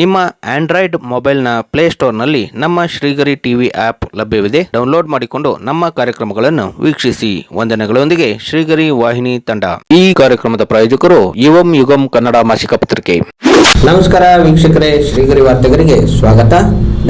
ನಿಮ್ಮ ಆಂಡ್ರಾಯ್ಡ್ ಮೊಬೈಲ್ನ ಪ್ಲೇಸ್ಟೋರ್ನಲ್ಲಿ ನಮ್ಮ ಶ್ರೀಗರಿ ಟಿವಿ ಆಪ್ ಲಭ್ಯವಿದೆ. ಡೌನ್ಲೋಡ್ ಮಾಡಿಕೊಂಡು ನಮ್ಮ ಕಾರ್ಯಕ್ರಮಗಳನ್ನು ವೀಕ್ಷಿಸಿ. ವಂದನೆಗಳೊಂದಿಗೆ ಶ್ರೀಗರಿ ವಾಹಿನಿ ತಂಡ. ಈ ಕಾರ್ಯಕ್ರಮದ ಪ್ರಾಯೋಜಕರು ಯುವಂ ಯುಗಂ ಕನ್ನಡ ಮಾಸಿಕ ಪತ್ರಿಕೆ. ನಮಸ್ಕಾರ ವೀಕ್ಷಕರೇ ಶ್ರೀಗರಿ ವಾರ್ತೆಗರಿಗೆ ಸ್ವಾಗತ.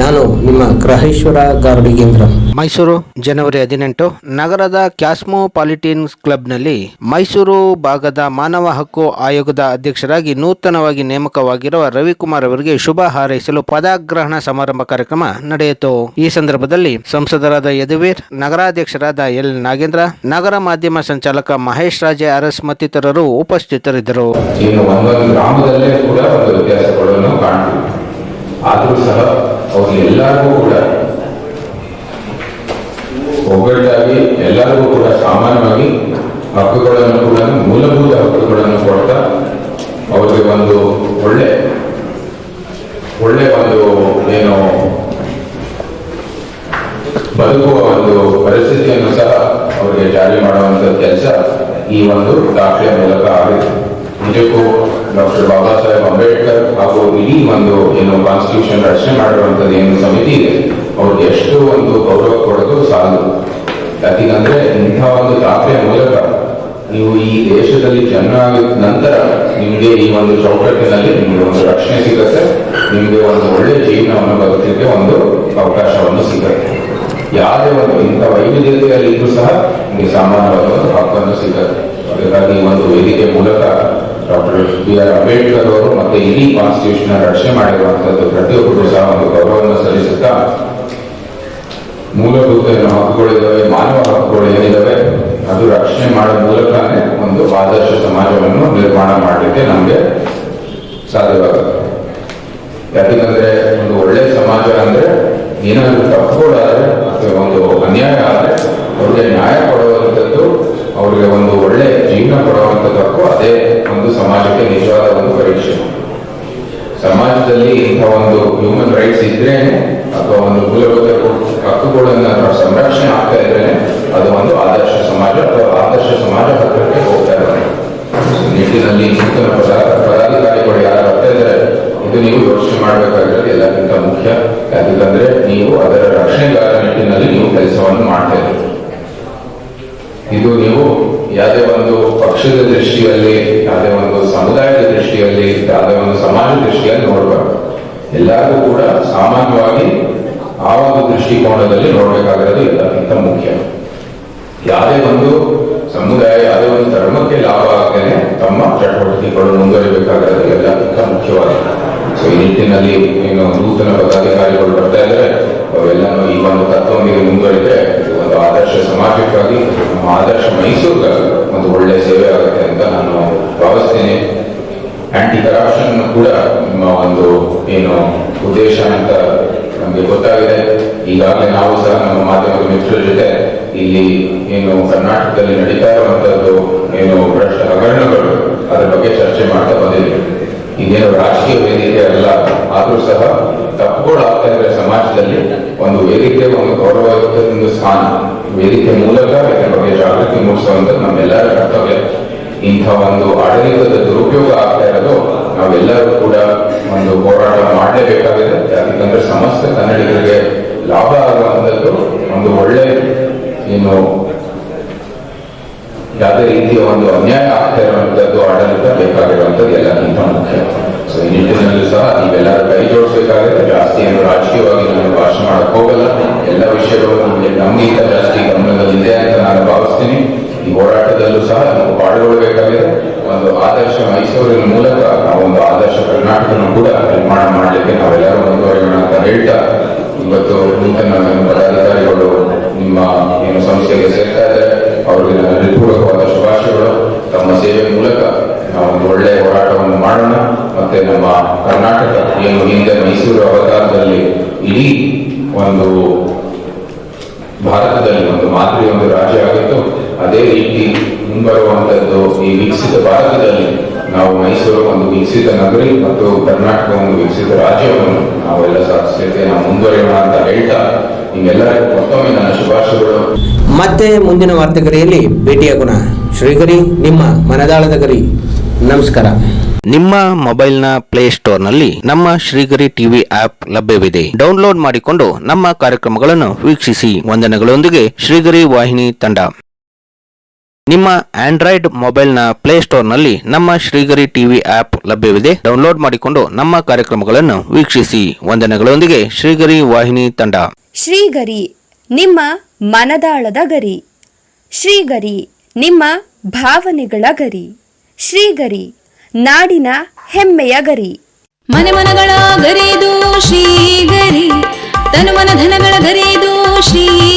ನಾನು ನಿಮ್ಮ ಗ್ರಹೇಶ್ವರ ಗಾರ್ಡಿಗೇಂದ್ರ. ಮೈಸೂರು ಜನವರಿ ಹದಿನೆಂಟು ನಗರದ ಕ್ಯಾಸ್ಮೋಪಾಲಿಟಿನ್ ಕ್ಲಬ್ನಲ್ಲಿ ಮೈಸೂರು ಭಾಗದ ಮಾನವ ಹಕ್ಕು ಆಯೋಗದ ಅಧ್ಯಕ್ಷರಾಗಿ ನೂತನವಾಗಿ ನೇಮಕವಾಗಿರುವ ರವಿಕುಮಾರ್ ಅವರಿಗೆ ಶುಭ ಹಾರೈಸಲು ಪದಗ್ರಹಣ ಸಮಾರಂಭ ಕಾರ್ಯಕ್ರಮ ನಡೆಯಿತು. ಈ ಸಂದರ್ಭದಲ್ಲಿ ಸಂಸದರಾದ ಯದುವೀರ್, ನಗರಾಧ್ಯಕ್ಷರಾದ ಎಲ್. ನಾಗೇಂದ್ರ, ನಗರ ಮಾಧ್ಯಮ ಸಂಚಾಲಕ ಮಹೇಶ್ ರಾಜೆ ಅರಸ್ ಮತ್ತಿತರರು ಉಪಸ್ಥಿತರಿದ್ದರು. ಒಗ್ಗಟ್ಟಾಗಿ ಎಲ್ಲರಿಗೂ ಕೂಡ ಸಾಮಾನ್ಯವಾಗಿ ಹಕ್ಕುಗಳನ್ನು ಕೂಡ ಮೂಲಭೂತ ಹಕ್ಕುಗಳನ್ನು ಕೊಡ್ತಾ ಅವರಿಗೆ ಒಂದು ಒಳ್ಳೆ ಒಳ್ಳೆ ಒಂದು ಏನು ಬದುಕುವ ಒಂದು ಪರಿಸ್ಥಿತಿಯನ್ನು ಸಹ ಅವರಿಗೆ ಜಾರಿ ಮಾಡುವಂತ ಕೆಲಸ ಈ ಒಂದು ದಾಖಲೆ ಮೂಲಕ ಆಗಿದೆ. ನಿಜಕ್ಕೂ ಡಾಕ್ಟರ್ ಬಾಬಾ ಸಾಹೇಬ್ ಅಂಬೇಡ್ಕರ್ ಹಾಗೂ ಇಡೀ ಒಂದು ಏನು ಕಾನ್ಸ್ಟಿಟ್ಯೂಷನ್ ರಚನೆ ಮಾಡಿರುವಂತದ್ದು ಏನು ಸಮಿತಿ ಇದೆ, ಅವ್ರಿಗೆ ಎಷ್ಟು ಒಂದು ಗೌರವ ಕೊಡೋದು ಸಾಲದು. ಯಾಕಂದ್ರೆ ಇಂಥ ಒಂದು ದಾಖಲೆಯ ಮೂಲಕ ನೀವು ಈ ದೇಶದಲ್ಲಿ ಚೆನ್ನಾಗಿ ನಂತರ ನಿಮಗೆ ಈ ಒಂದು ಚೌಕಟ್ಟಿನಲ್ಲಿ ನಿಮಗೆ ಒಂದು ರಕ್ಷಣೆ ಸಿಗುತ್ತೆ. ನಿಮಗೆ ಒಂದು ಒಳ್ಳೆ ಜೀವನವನ್ನು ಬದುಕಲಿಕ್ಕೆ ಒಂದು ಅವಕಾಶವನ್ನು ಸಿಗುತ್ತೆ. ಯಾವುದೇ ಒಂದು ಇಂಥ ವೈವಿಧ್ಯತೆಯಲ್ಲಿ ಇದ್ರೂ ಸಹ ನಿಮಗೆ ಸಾಮಾನ್ಯವಾದ ಒಂದು ಹಕ್ಕನ್ನು ಸಿಗುತ್ತೆ. ಅದಕ್ಕಾಗಿ ಈ ಒಂದು ವೇದಿಕೆ ಮೂಲಕ ಡಾಕ್ಟರ್ ಬಿ ಆರ್ ಅಂಬೇಡ್ಕರ್ ಅವರು ಮತ್ತೆ ಇಡೀ ಕಾನ್ಸ್ಟಿಟ್ಯೂಷನ್ ರಕ್ಷಣೆ ಮಾಡಿರುವಂತದ್ದು ಪ್ರತಿಯೊಬ್ಬರು ಸಹ ಒಂದು ಗೌರವವನ್ನು ಸಲ್ಲಿಸುತ್ತಾ ಮೂಲಭೂತ ಹಕ್ಕುಗಳಿದ್ದಾವೆ, ಮಾನವ ಹಕ್ಕುಗಳು ಏನಿದಾವೆ ಅದು ರಕ್ಷಣೆ ಮಾಡೋ ಮೂಲಕನೇ ಒಂದು ಆದರ್ಶ ಸಮಾಜವನ್ನು ನಿರ್ಮಾಣ ಮಾಡಲಿಕ್ಕೆ ನಮಗೆ ಸಾಧ್ಯವಾಗುತ್ತೆ. ಯಾಕಂದ್ರೆ ಒಂದು ಒಳ್ಳೆ ಸಮಾಜ ಅಂದ್ರೆ ಏನಾದ್ರು ತಪ್ಪುಗಳಾದ್ರೆ ಅಥವಾ ಒಂದು ಅನ್ಯಾಯ ಆದ್ರೆ ಅವ್ರಿಗೆ ನ್ಯಾಯ ಕೊಡುವಂಥದ್ದು, ಅವ್ರಿಗೆ ಒಂದು ಒಳ್ಳೆ ಜೀವನ ಕೊಡುವಂಥದ್ದಕ್ಕೂ ಅದೇ ಒಂದು ಸಮಾಜಕ್ಕೆ ನಿಜವಾದ ಒಂದು ಪರೀಕ್ಷೆ. ಸಮಾಜದಲ್ಲಿ ಇಂಥ ಒಂದು ಹ್ಯೂಮನ್ ರೈಟ್ಸ್ ಇದ್ರೇನೆ ಅಥವಾ ಒಂದು ಮೂಲಭೂತ ಹಕ್ಕುಗಳನ್ನ ಸಂರಕ್ಷಣೆ ಆಗ್ತಾ ಇದ್ರೇನೆ ಅದು ಒಂದು ಹತ್ತಿರಕ್ಕೆ ಹೋಗ್ತಾ ಇದ್ದಾರೆ. ನಿಟ್ಟಿನಲ್ಲಿ ನೂತನ ಪದ- ಪದಾಧಿಕಾರಿಗಳು ಯಾರು ಬರ್ತಾ ಇದು ನೀವು ಯೋಚನೆ ಮಾಡಬೇಕಾಗಿರೋದು ಎಲ್ಲಕ್ಕಿಂತ ಮುಖ್ಯ. ಯಾಕಂದ್ರೆ ನೀವು ಅದರ ರಕ್ಷಣೆಗಾರ ನಿಟ್ಟಿನಲ್ಲಿ ನೀವು ಕೆಲಸವನ್ನು ಮಾಡ್ತಾ ಇದು ನೀವು ಯಾವುದೇ ಒಂದು ಪಕ್ಷದ ದೃಷ್ಟಿಯಲ್ಲಿ, ಯಾವುದೇ ಒಂದು ಸಮುದಾಯದ ದೃಷ್ಟಿಯಲ್ಲಿ, ಯಾವುದೇ ಒಂದು ಸಮಾಜ ದೃಷ್ಟಿಯಲ್ಲಿ ನೋಡಬಾರ್ದು. ಎಲ್ಲರೂ ಕೂಡ ಸಾಮಾನ್ಯವಾಗಿ ಆ ಒಂದು ದೃಷ್ಟಿಕೋನದಲ್ಲಿ ನೋಡಬೇಕಾಗಿರೋದು ಎಲ್ಲಕ್ಕಿಂತ ಮುಖ್ಯ. ಯಾವುದೇ ಒಂದು ಸಮುದಾಯ ಅದೇ ಒಂದು ಧರ್ಮಕ್ಕೆ ಲಾಭ ಆಗ್ತೇನೆ. ತಮ್ಮ ಚಟುವಟಿಕೆಗಳು ಮುಂದುವರಿಬೇಕಾಗಿರೋದು ಎಲ್ಲಕ್ಕಿಂತ ಮುಖ್ಯವಾಗಿದೆ ಸೊ ಈ ನಿಟ್ಟಿನಲ್ಲಿ ಏನು ನೂತನ ಪದಾಧಿಕಾರಿಗಳು ಬರ್ತಾ ಇದ್ದಾರೆ, ಅವೆಲ್ಲನೂ ಈ ಒಂದು ತತ್ವದೊಂದಿಗೆ ಮುಂದುವರಿದ್ರೆ ಒಂದು ಆದರ್ಶ ಸಮಾಜಕ್ಕಾಗಿ ಆದರ್ಶ ಮೈಸೂರಿಗಾಗಿ ಒಂದು ಒಳ್ಳೆ ಸೇವೆ ಆಗುತ್ತೆ ಅಂತ ನಾನು ಭಾವಿಸ್ತೇನೆ. ಆಂಟಿ ಕರಪ್ಷನ್ ಕೂಡ ನಿಮ್ಮ ಒಂದು ಏನು ಉದ್ದೇಶ ಅಂತ ನಮಗೆ ಗೊತ್ತಾಗಿದೆ. ಈಗಾಗಲೇ ನಾವು ಸಹ ನಮ್ಮ ಮಾಧ್ಯಮದ ಮಿತ್ರರ ಜೊತೆ ಇಲ್ಲಿ ಏನು ಕರ್ನಾಟಕದಲ್ಲಿ ನಡೀತಾ ಇರುವಂತದ್ದು ಏನು ಭ್ರಷ್ಟ ಹಗರಣಗಳು, ಅದರ ಬಗ್ಗೆ ಚರ್ಚೆ ಮಾಡ್ತಾ ಬಂದಿದ್ದೀವಿ. ಇದೇನು ರಾಜಕೀಯ ವೇದಿಕೆ ಅಲ್ಲ, ಆದ್ರೂ ಸಹ ತಪ್ಪುಗಳು ಆಗ್ತಾ ಇದ್ರೆ ಸಮಾಜದಲ್ಲಿ. ಒಂದು ವೇದಿಕೆ, ಒಂದು ಗೌರವ ಸ್ಥಾನ. ವೇದಿಕೆ ಮೂಲಕ ಇದರ ಬಗ್ಗೆ ಜಾಗೃತಿ ಮೂಡಿಸುವಂತ ನಮ್ಮೆಲ್ಲರ ಕರ್ತವ್ಯ. ಇಂಥ ಒಂದು ಆಡಳಿತದ ದುರುಪಯೋಗ ಆಗ್ತಾ ಇರೋದು ನಾವೆಲ್ಲರೂ ಕೂಡ ಒಂದು ಹೋರಾಟ ಮಾಡಲೇಬೇಕಾಗಿದೆ. ಯಾಕಂದ್ರೆ ಸಮಸ್ತ ಕನ್ನಡಿಗರಿಗೆ ಲಾಭ ಆಗುವಂಥದ್ದು ಒಂದು ಒಳ್ಳೆ ಏನು ಯಾವುದೇ ರೀತಿಯ ಒಂದು ಅನ್ಯಾಯ ಆಗ್ತಾ ಇರುವಂತದ್ದು ಆಡಳಿತ ಬೇಕಾಗಿರುವಂತದ್ದು ಎಲ್ಲಕ್ಕಿಂತ ಮುಖ್ಯ. ಸೊ ಈ ನಿಟ್ಟಿನಲ್ಲಿ ಸಹ ನೀವೆಲ್ಲರೂ ಕೈ ಜೋಡಿಸಬೇಕಾಗಿದೆ. ಜಾಸ್ತಿ ಏನು ರಾಜಕೀಯವಾಗಿ ನಾನು ಭಾಷಣ ಮಾಡಕ್ ಹೋಗಲ್ಲ. ಎಲ್ಲ ವಿಷಯಗಳು ನಮಗೆ ನಮಗಿಂತ ಜಾಸ್ತಿ ಗಮನದಲ್ಲಿದೆ ಅಂತ ನಾನು ಭಾವಿಸ್ತೀನಿ. ಈ ಹೋರಾಟದಲ್ಲೂ ಸಹ ನಾವು ಪಾಲ್ಗೊಳ್ಳಬೇಕಾಗಿದೆ ಒಂದು ಆದರ್ಶ ಮೈಸೂರಿನ ಮೂಲಕ ನಾವು ಕರ್ನಾಟಕನ ಕೂಡ ನಿರ್ಮಾಣ ಮಾಡಲಿಕ್ಕೆ ನಾವೆಲ್ಲರೂ ಮುಂದುವರಿಯೋಣ ಅಂತ ಹೇಳ್ತಾ, ಇವತ್ತು ನೂತನ ಪದಾಧಿಕಾರಿಗಳು ನಿಮ್ಮ ಏನು ಸಂಸ್ಥೆಗೆ ಸೇರ್ತಾ ಇದ್ದಾರೆ ಅವರಿಗೆ ಹೃತ್ಪೂರ್ವಕವಾದ ಶುಭಾಶಯಗಳು. ತಮ್ಮ ಸೇವೆ ಮೂಲಕ ನಾವು ಒಂದು ಒಳ್ಳೆಯ ಹೋರಾಟವನ್ನು ಮಾಡೋಣ. ಮತ್ತೆ ನಮ್ಮ ಕರ್ನಾಟಕ ಏನು ಹಿಂದೆ ಮೈಸೂರು ಅವತಾರದಲ್ಲಿ ಇಡೀ ಒಂದು ಭಾರತದಲ್ಲಿ ಒಂದು ಮಾದರಿ ಒಂದು ರಾಜ್ಯ ಆಗಿತ್ತು, ಅದೇ ರೀತಿ ಮುಂಬರುವಂತದ್ದು ಈ ವಿಕಸಿತ ಭಾರತದಲ್ಲಿ ನಾವು ಮೈಸೂರು ಒಂದು ವಿಕಸಿತ ನಗರಿ ಮತ್ತು ಕರ್ನಾಟಕ ಒಂದು ವಿಕಸಿತ ರಾಜ್ಯವನ್ನು ನಾವೆಲ್ಲ ಸಾಧಿಸಲಿಕ್ಕೆ ನಾವು ಮುಂದುವರಿಯೋಣ ಅಂತ ಹೇಳ್ತಾ ನಿಮ್ಗೆಲ್ಲರಿಗೂ ಮತ್ತೊಮ್ಮೆ ನನ್ನ ಶುಭಾಶಯಗಳು. ಮತ್ತೆ ಮುಂದಿನ ವಾರ್ತೆಗರಿಯಲ್ಲಿ ಭೇಟಿಯಾಗೋಣ. ಶ್ರೀಗರಿ ನಿಮ್ಮ ಮನದಾಳದ ಗರಿ. ನಮಸ್ಕಾರ. ನಿಮ್ಮ ಮೊಬೈಲ್ನ ಪ್ಲೇಸ್ಟೋರ್ನಲ್ಲಿ ನಮ್ಮ ಶ್ರೀಗರಿ ಟಿವಿ ಆಪ್ ಲಭ್ಯವಿದೆ. ಡೌನ್ಲೋಡ್ ಮಾಡಿಕೊಂಡು ನಮ್ಮ ಕಾರ್ಯಕ್ರಮಗಳನ್ನು ವೀಕ್ಷಿಸಿ. ವಂದನೆಗಳೊಂದಿಗೆ ಶ್ರೀಗರಿ ವಾಹಿನಿ ತಂಡ. ನಿಮ್ಮ ಆಂಡ್ರಾಯ್ಡ್ ಮೊಬೈಲ್ನ ಪ್ಲೇಸ್ಟೋರ್ನಲ್ಲಿ ನಮ್ಮ ಶ್ರೀಗರಿ ಟಿವಿ ಆಪ್ ಲಭ್ಯವಿದೆ. ಡೌನ್ಲೋಡ್ ಮಾಡಿಕೊಂಡು ನಮ್ಮ ಕಾರ್ಯಕ್ರಮಗಳನ್ನು ವೀಕ್ಷಿಸಿ. ವಂದನೆಗಳೊಂದಿಗೆ ಶ್ರೀಗರಿ ವಾಹಿನಿ ತಂಡ. ಶ್ರೀಗರಿ ನಿಮ್ಮ ಮನದಾಳದ ಗರಿ. ಶ್ರೀಗರಿ ನಿಮ್ಮ ಭಾವನೆಗಳ ಗರಿ. ಶ್ರೀಗರಿ ನಾಡಿನ ಹೆಮ್ಮೆಯ ಗರಿ. ಮನೆ ಮನಗಳ ಗರಿದು ಶ್ರೀಗರಿ ತನುಮನ ಧನಗಳ ಗರಿದು ಶ್ರೀಗರಿ